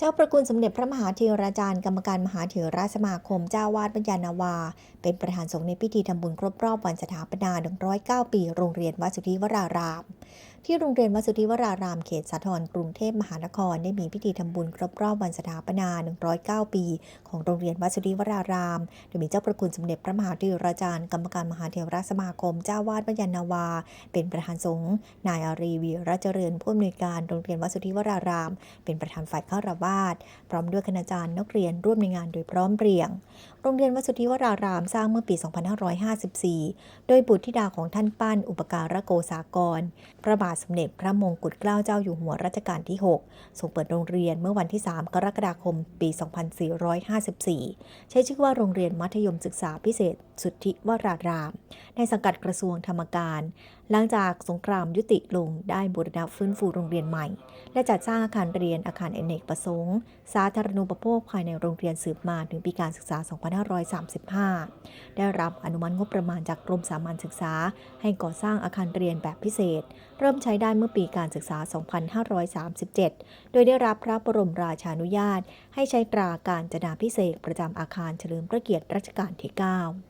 เจ้าประคุณสมเด็จพระมหาเทราจารย์กรรมการมหาเถรสมาคมเจ้าวาดปัญญานาวา เป็นประธานสงฆ์ในพิธีทำบุญครบรอบวันสถาปนา 109 ปี โรงเรียนวัดสุทธิวราราม ที่โรงเรียนวัดสุธิวรารามเขตสาทรกรุงเทพมหานครได้มีพิธีทำบุญครบรอบวันสถาปนา 109 ปี ของโรงเรียนวัดสุธิวราราม โดยมีเจ้าประคุณสมเด็จพระมหาเถราจารย์ กรรมการมหาเถราสมาคม เจ้าวาดปัญานาวา เป็นประธานสงฆ์นายอารีวีรเจริญผู้อำนวยการโรงเรียนวัดสุธิวราราม เป็นประธานฝ่ายข้าราวาสพร้อมด้วยคณาจารย์นักเรียนร่วมในงานโดยพร้อมเพรียง โรงเรียนวัดสุธิวรารามสร้างเมื่อปี 2554 โดยบุตรธิดาของท่านปั้นอุปการะโกษากร พระบาทสมเด็จพระมงกุฎเกล้าเจ้าอยู่หัวรัชกาลที่ 6 ทรงเปิดโรงเรียนเมื่อวันที่ 3 กรกฎาคม ปี 2454 ใช้ชื่อว่าโรงเรียนมัธยมศึกษาพิเศษ สุทธิวราราม ในสังกัดกระทรวงธรรมการ หลังจากสงครามยุติลงได้บูรณะฟื้นฟูโรงเรียนใหม่ และจัดสร้างอาคารเรียนอาคารอเนกประสงค์ สาธารณูปโภคภายในโรงเรียนสืบมาถึงปีการศึกษา 2535 ได้รับอนุมัติงบประมาณจากกรมสามัญศึกษา ให้ก่อสร้างอาคารเรียนแบบพิเศษ เริ่มใช้ได้เมื่อปีการศึกษา 2537 โดยได้รับพระบรมราชานุญาต ให้ใช้ตราการจนาพิเศษประจำอาคารเฉลิมพระเกียรติรัชกาลที่ 9